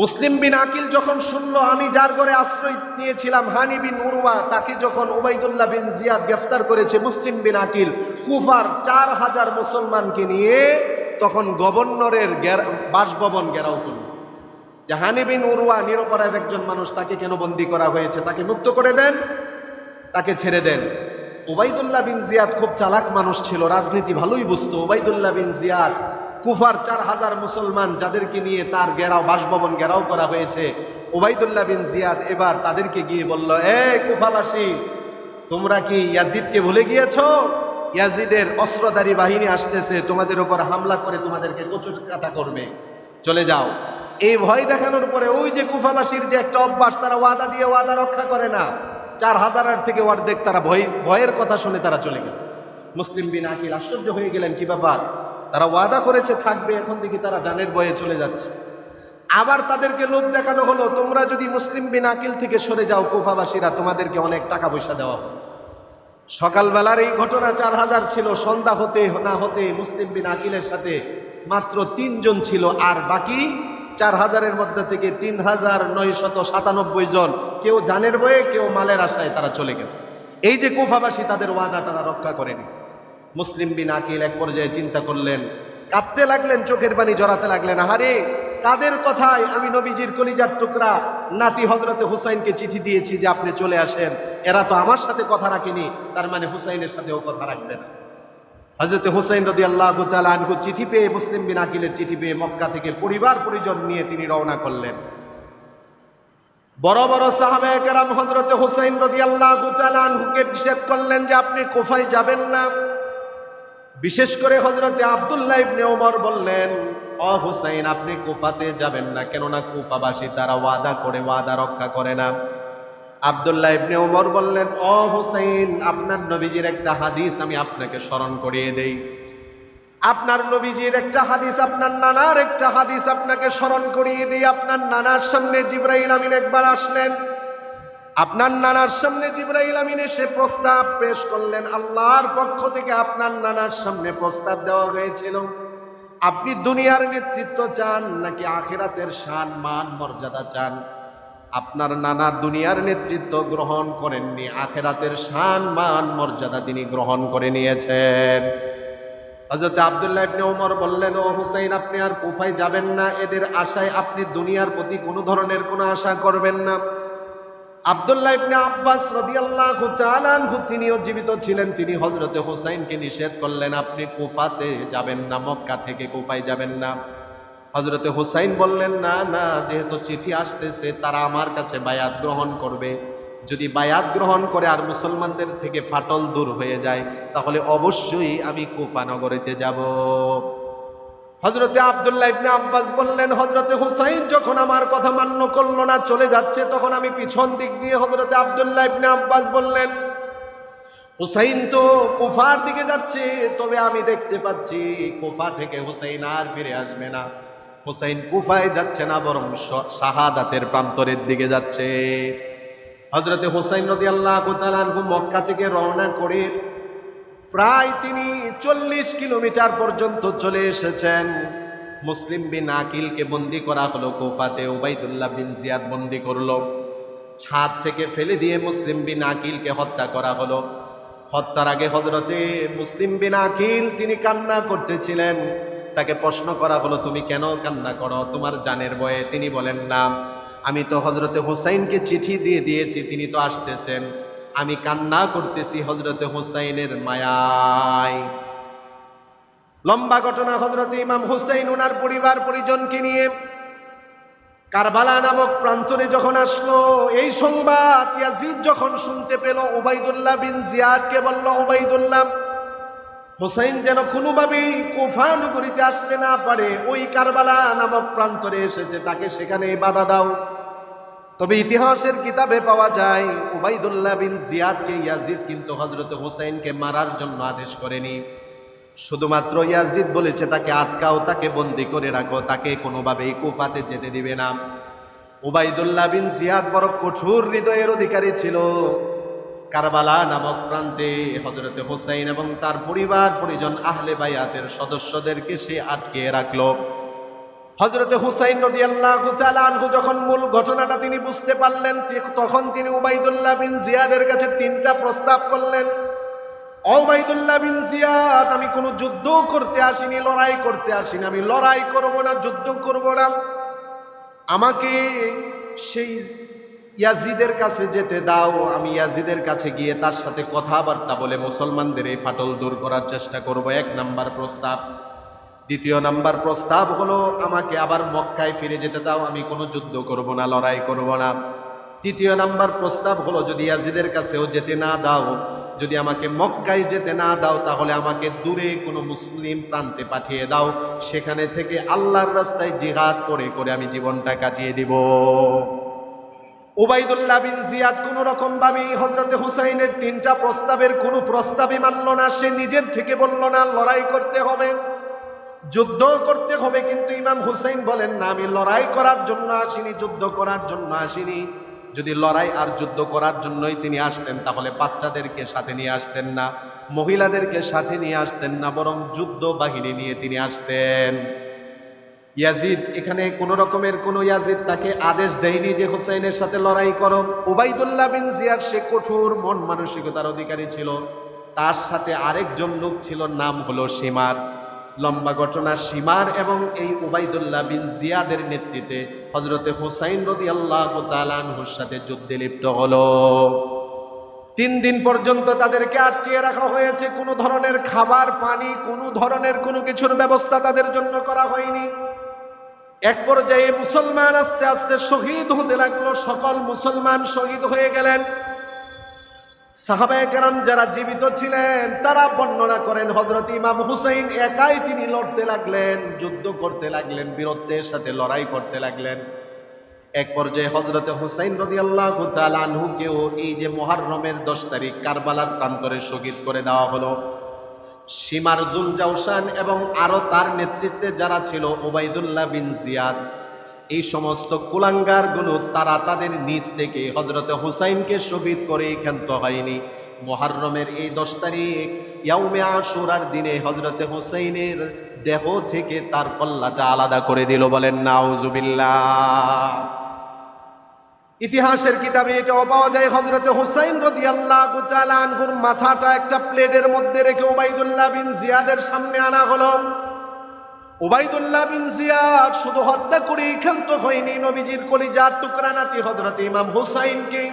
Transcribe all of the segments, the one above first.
মুসলিম বিন আকিল যখন শুনল আমি যার ঘরে আশ্রয় নিয়েছিলাম, হানি বিন উরওয়া, তাকে যখন উবাইদুল্লাহ বিন জিয়াদ গ্রেফতার করেছে মুসলিম বিন আকিল, কুফার চার হাজার মুসলমানকে নিয়ে তখন গভর্নরের বাসভবন ঘেরাও করল। যে হানি বিন উরওয়া নিরপরাধ একজন মানুষ, তাকে কেন বন্দি করা হয়েছে? তাকে মুক্ত করে দেন, তাকে ছেড়ে দেন। ওবাইদুল্লাহ বিন জিয়াদ খুব চালাক মানুষ ছিল, রাজনীতি ভালোই বুঝতো। ওবাইদুল্লাহ বিন জিয়াদ কুফার চার হাজার মুসলমান যাদেরকে নিয়ে তার গেরাও বাসভবন ঘেরাও করা হয়েছে। ওবাইদুল্লাহ বিন জিয়াদ এবার তাদেরকে গিয়ে বলল, এ কুফাবাসী, তোমরা কি ইয়াজিদকে ভুলে গিয়েছ? ইয়াজিদের অস্ত্রধারী বাহিনী আসতেছে, তোমাদের উপর হামলা করে তোমাদেরকে কচুর কাটা করবে। চলে যাও। এই ভয় দেখানোর পরে ওই যে কুফাবাসীর যে একটা অভ্যাস, তারা ওয়াদা দিয়ে ওয়াদা রক্ষা করে না। চার হাজারের থেকে অর্ধেক তারা ভয়, ভয়ের কথা শুনে তারা চলে গেল। মুসলিম বিন আকিল আশ্চর্য হয়ে গেলেন, কি ব্যাপার? তারা ওয়াদা করেছে, থাকবে, এখন দেখি তারা জানের বয়ে চলে যাচ্ছে। আবার তাদেরকে লোভ দেখানো হলো, তোমরা যদি মুসলিম বিন আকিল থেকে সরে যাও, কোফাবাসীরা তোমাদেরকে অনেক টাকা পয়সা দেওয়া সকালবেলার এই ঘটনা চার হাজার ছিল, সন্ধ্যা হতে না হতে মুসলিম বিন আকিলের সাথে মাত্র তিনজন ছিল, আর বাকি চার হাজারের মধ্যে থেকে তিন হাজার নয় শত সাতানব্বই জন, কেউ জানের বয়ে, কেউ মালের আশায় তারা চলে গেল। এই যে কুফাবাসী, তাদের ওয়াদা তারা রক্ষা করেনি। মুসলিম বিন আকিল এক পর্যায়ে চিন্তা করলেন, কাঁদতে লাগলেন, চোখের পানি জড়াতে লাগলেন। আহারে, কাদের কথায় আমি নবীজির কলিজার টুকরা নাতি হজরতে হুসাইনকে চিঠি দিয়েছি যে আপনি চলে আসেন, এরা তো আমার সাথে কথা রাখেনি, তার মানে হুসাইনের সাথেও কথা রাখবে না। হজরতে হুসাইন রদি আল্লাহ আনহু চিঠি পেয়ে মুসলিম বিন আকিলের চিঠি পেয়ে মক্কা থেকে পরিবার পরিজন নিয়ে তিনি রওনা করলেন। বড় বড় সাহাবে কেরাম হজরতে হুসাইন রদি আল্লাহ আনহুকে নিষেধ করলেন যে আপনি কোফায় যাবেন না। বিশেষ করে হজরতে আবদুল্লাহ ইবনে ওমর বললেন, অ হুসাইন, আপনি কুফাতে যাবেন না, কেননা কুফাবাসী তারা ওয়াদা করে, ওয়াদা রক্ষা করে না। আবদুল্লাহ ইবনে ওমর বললেন, অ হুসাইন, আপনার নবীজির একটা হাদিস আমি আপনাকে স্মরণ করিয়ে দেই। আপনার নবীজির একটা হাদিস, আপনার নানার একটা হাদিস আপনাকে স্মরণ করিয়ে দিই। আপনার নানার সামনে জিব্রাইল আমিন একবার আসলেন আপনার নানার সামনে জিব্রাইল আমিন এসে প্রস্তাব পেশ করলেন। আল্লাহর পক্ষ থেকে আপনার নানার সামনে প্রস্তাব দেওয়া হয়েছিল। আপনি দুনিয়ার নেতৃত্ব চান নাকি আখেরাতের শান, মান, মর্যাদা চান? আপনার নানা দুনিয়ার নেতৃত্ব গ্রহণ করেননি, আখেরাতের শান, মান, মর্যাদা তিনি গ্রহণ করে নিয়েছেন। হজরত আবদুল্লাহ ইবনে ওমর বললেন, ও হুসাইন, আপনি আর কুফায় যাবেন না। এদের আশায় আপনি দুনিয়ার প্রতি কোনো ধরনের কোনো আশা করবেন না। আবদুল্লাহ ইবনে আব্বাস রাদিয়াল্লাহু তাআলা আনহু, তিনিও জীবিত ছিলেন। তিনি হযরতে হোসাইনকে নিষেধ করলেন, আপনি কুফাতে যাবেন না, মক্কা থেকে কুফায় যাবেন না। হযরতে হোসাইন বললেন, না না, যেহেতু চিঠি আসতেছে, তারা আমার কাছে বায়াত গ্রহণ করবে। যদি বায়াত গ্রহণ করে আর মুসলমানদের থেকে ফাটল দূর হয়ে যায়, তাহলে অবশ্যই আমি কুফা নগরীতে যাব। হজরতে আবদুল্লাহ ইবনে আব্বাস বললেন হজরতে হুসাইন যখন আমার কথা মান্য করল না, চলে যাচ্ছে, তখন আমি পিছন দিক দিয়ে হজরতে আবদুল্লাহ ইবনে আব্বাস বললেন, হুসাইন তো কুফার দিকে যাচ্ছে, তবে আমি দেখতে পাচ্ছি কুফা থেকে হুসাইন আর ফিরে আসবে না। হুসাইন কুফায় যাচ্ছে না, বরং শাহাদাতের প্রান্তরের দিকে যাচ্ছে। হজরতে হুসাইন রদি আল্লাহ মক্কা থেকে রওনা করে প্রায় তিনি চল্লিশ কিলোমিটার পর্যন্ত চলে এসেছেন। মুসলিম বিন আকিলকে বন্দি করা হলো, কোফাতে ওবাইদুল্লাহ বিন জিয়াদ বন্দি করল। ছাদ থেকে ফেলে দিয়ে মুসলিম বিন আকিলকে হত্যা করা হলো। হত্যার আগে হজরতে মুসলিম বিন আকিল তিনি কান্না করতেছিলেন। তাকে প্রশ্ন করা হলো, তুমি কেন কান্না করো? তোমার জানের বয়ে তিনি বলেন, না, আমি তো হজরতে হুসাইনকে চিঠি দিয়ে দিয়েছি, তিনি তো আসতেছেন। আমি কান্না করতেছি হজরতে হুসাইনের মায়ায়। লম্বা ঘটনা হজরতে ইমাম হুসাইন ওনার পরিবার পরিজনকে নিয়ে কারবালা নামক প্রান্তরে যখন আসলো, এই সংবাদ ইয়াজিদ যখন শুনতে পেল ওবাইদুল্লাহ বিন জিয়াদকে বলল ওবাইদুল্লাহ হুসাইন যেন কোনোভাবেই কুফা নগরীতে আসতে না পারে, ওই কারবালা নামক প্রান্তরে এসেছে, তাকে সেখানে বাধা দাও। তবে ইতিহাসের কিতাবে পাওয়া যায়, উবাইদুল্লাহ বিন জিয়াদকে ইয়াজিদ কিন্তু হজরত হুসাইনকে মারার জন্য আদেশ করেনি। শুধুমাত্র ইয়াজিদ বলেছে, তাকে আটকাও, তাকে বন্দি করে রাখো, তাকে কোনোভাবেই কুফাতে যেতে দিবে না। উবাইদুল্লাহ বিন জিয়াদ বড় কঠোর হৃদয়ের অধিকারী ছিল। কারবালা নামক প্রান্তে হজরত হোসাইন এবং তার পরিবার, পরিজন আহলে বায়াতের সদস্যদেরকে সে আটকে রাখল। হজরতে হুসাইন নদী আল্লাহ যখন মূল ঘটনাটা তিনি বুঝতে পারলেন তখন তিনি উবাইদুল্লাহ বিন জিয়াদের কাছে তিনটা প্রস্তাব করলেন। ওবাইদুল্লাহ বিন জিয়াদ, আমি কোনো যুদ্ধ করতে আসিনি, লড়াই করতে আসিনি, আমি লড়াই করব না, যুদ্ধ করব না। আমাকে সেই ইয়াজিদের কাছে যেতে দাও, আমি ইয়াজিদের কাছে গিয়ে তার সাথে কথাবার্তা বলে মুসলমানদের এই ফাটল দূর করার চেষ্টা করব। এক নাম্বার প্রস্তাব দ্বিতীয় নাম্বার প্রস্তাব হলো, আমাকে আবার মক্কায় ফিরে যেতে দাও, আমি কোনো যুদ্ধ করব না, লড়াই করব না। তৃতীয় নাম্বার প্রস্তাব হলো, যদি ইয়াজিদের কাছেও যেতে না দাও, যদি আমাকে মক্কায় যেতে না দাও, তাহলে আমাকে দূরে কোনো মুসলিম প্রান্তে পাঠিয়ে দাও। সেখানে থেকে আল্লাহর রাস্তায় জিহাদ করে করে আমি জীবনটা কাটিয়ে দিব। ওবাইদুল্লাহ বিন জিয়াদ কোন রকম ভাবে হজরতে হুসাইনের তিনটা প্রস্তাবের কোনো প্রস্তাবই মানল না। সে নিজের থেকে বলল, না, লড়াই করতে হবে। যুদ্ধ করতে হবে, কিন্তু ইমাম হুসাইন বলেন, না, আমি লড়াই করার জন্য আসিনি, যুদ্ধ করার জন্য আসিনি। যদি লড়াই আর যুদ্ধ করার জন্যই তিনি আসতেন, তাহলে বাচ্চাদেরকে সাথে নিয়ে আসতেন না, মহিলাদেরকে সাথে নিয়ে আসতেন না, বরং যুদ্ধ বাহিনী নিয়ে তিনি আসতেন। ইয়াজিদ, এখানে কোনো রকমের কোনো ইয়াজিদ তাকে আদেশ দেয়নি যে, হুসাইনের সাথে লড়াই করো। ওবাইদুল্লাহ বিন জিয়ার সে কঠোর মন মানসিকতার অধিকারী ছিল। তার সাথে আরেকজন লোক ছিল, নাম হলো সীমার লম্বা ঘটনা সীমার এবং এই উবাইদুল্লাহ বিন জিয়াদের নেতৃত্বে হজরতে হুসাইন রদি আল্লাহ তালানহুর সাথে যুদ্ধে লিপ্ত হলো। তিন দিন পর্যন্ত তাদেরকে আটকিয়ে রাখা হয়েছে। কোনো ধরনের খাবার, পানি, কোনো ধরনের কোনো কিছুর ব্যবস্থা তাদের জন্য করা হয়নি। এক পর্যায়ে মুসলমান আস্তে আস্তে শহীদ হতে লাগল। সকল মুসলমান শহীদ হয়ে গেলেন। সাহাবায়ে কেরাম যারা জীবিত ছিলেন, তারা বর্ণনা করেন হজরত ইমাম হুসাইন একাই তিনি লড়তে লাগলেন, যুদ্ধ করতে লাগলেন, বীরত্বের সাথে লড়াই করতে লাগলেন। এক পর্যায়ে হজরতে হুসাইন রদি আল্লাহ আনহুকেও এই যে মহারমের দশ তারিখ কারবালার প্রান্তরে শহীদ করে দেওয়া হলো। সীমার জুল জাউসান এবং আরও তার নেতৃত্বে যারা ছিল ওবাইদুল্লাহ বিন জিয়াদ এই সমস্ত কুলাঙ্গারগুলো তারা তাদের নিজ থেকে হজরতে হুসাইনকে শহীদ করে ক্ষান্ত হয়নি। মোহাররমের এই দশ তারিখ, ইয়াউমে আশুরার দিনে হজরতে হুসাইনের দেহ থেকে তার কল্লাটা আলাদা করে দিল বলেন, নাউজুবিল্লাহ। ইতিহাসের কিতাবে এটাও পাওয়া যায় হজরতে হুসাইন রদি আল্লাহ গুর মাথাটা একটা প্লেটের মধ্যে রেখে ওবাইদুল্লাহ বিন জিয়াদের সামনে আনা হলো। ওবাইদুল্লাহ বিন জিয়াদ শুধু হত্যা করেই ক্ষান্ত হয়নি নবীজির কলিজার টুকরা নাতি হজরত ইমাম হুসাইনকে।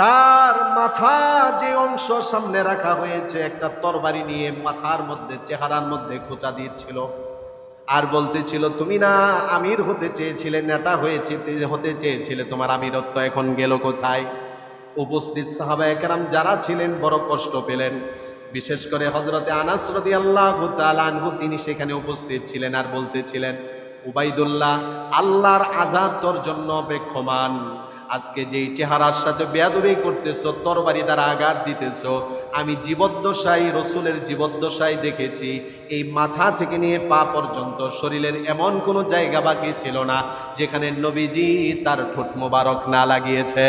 তার মাথা যে অংশ সামনে রাখা হয়েছে, একটা তরবারি নিয়ে মাথার মধ্যে, চেহারার মধ্যে খোঁচা দিচ্ছিল। আর বলতেছিল, তুমি না আমির হতে চেয়েছিলে, নেতা হয়েছে, হতে চেয়েছিলে, তোমার আমিরত্ব এখন গেল কোথায়? উপস্থিত সাহাবা একরাম যারা ছিলেন, বড় কষ্ট পেলেন। বিশেষ করে হজরতে আনাস রদি আল্লাহ আনহু, তিনি সেখানে উপস্থিত ছিলেন আর বলতেছিলেন, উবাইদুল্লাহ, আল্লাহর আজাদ তোর জন্য অপেক্ষমান। আজকে যেই চেহারার সাথে বেয়াদবি করতেছ, তরবারি দ্বারা আঘাত দিতেছ, আমি জীবদ্দশাই রসুলের জীবদ্দশাই দেখেছি, এই মাথা থেকে নিয়ে পা পর্যন্ত শরীরের এমন কোনো জায়গা বাকি ছিল না, যেখানে নবীজি তার ঠোঁট মোবারক না লাগিয়েছে।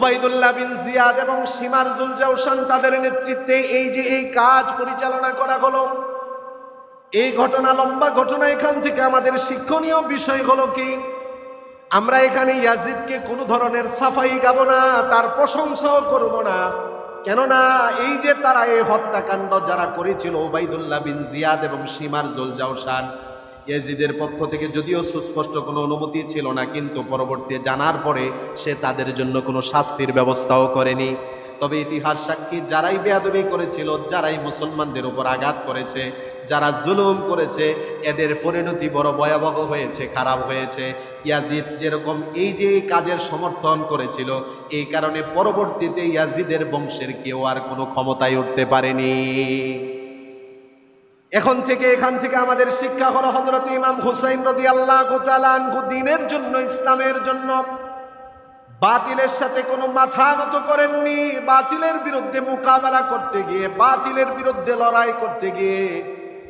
ওবাইদুল্লাহ বিন জিয়াদ এবং সীমার জুলজাউসান তাদের নেতৃত্বে এই যে এই কাজ পরিচালনা করা হলো, এই ঘটনা লম্বা ঘটনা এখান থেকে আমাদের শিক্ষণীয় বিষয় হলো কি, আমরা এখানে ইয়াজিদকে কোনো ধরনের সাফাই গাব না, তার প্রশংসাও করব না। কেননা এই যে তারা এই হত্যাকাণ্ড যারা করেছিল ওবাইদুল্লাহ বিন জিয়াদ এবং সীমার জুলজাউসান ইয়াজিদের পক্ষ থেকে যদিও সুস্পষ্ট কোনো অনুমতি ছিল না, কিন্তু পরবর্তী জানার পরে সে তাদের জন্য কোনো শাস্তির ব্যবস্থাও করেনি। তবে ইতিহাস সাক্ষী, যারাই বেয়াদবি করেছিল, যারাই মুসলমানদের উপর আঘাত করেছে, যারা জুলুম করেছে, এদের পরিণতি বড় ভয়াবহ হয়েছে, খারাপ হয়েছে। ইয়াজিদ যেরকম এই যে কাজের সমর্থন করেছিল, এই কারণে পরবর্তীতে ইয়াজিদের বংশের কেউ আর কোনো ক্ষমতায় উঠতে পারেনি। এখন থেকে এখান থেকে আমাদের শিক্ষা হলো হজরত ইমাম হুসাইন রদি আল্লাহ দিনের জন্য, ইসলামের জন্য। বাতিলের সাথে কোনো মাথা নত করেননি। বাতিলের বিরুদ্ধে মোকাবেলা করতে গিয়ে, বাতিলের বিরুদ্ধে লড়াই করতে গিয়ে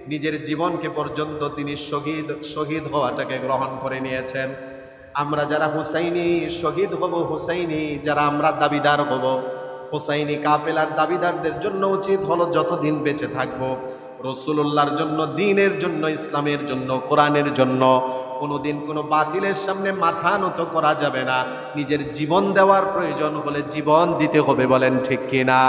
নিজের জীবনকে পর্যন্ত তিনি শহীদ শহীদ হওয়াটাকে গ্রহণ করে নিয়েছেন। আমরা যারা হুসাইনি, শহীদ হব হুসাইনি, যারা আমরা দাবিদার হব। হুসাইনি কাফেলার দাবিদারদের জন্য উচিত হলো যতদিন বেঁচে থাকব। রসুল্লাহর জন্য, দিনের জন্য, ইসলামের জন্য, কোরআনের জন্য কোনো দিন কোনো বাতিলের সামনে মাথা নত করা যাবে না। নিজের জীবন দেওয়ার প্রয়োজন হলে জীবন দিতে হবে বলেন ঠিক কিনা?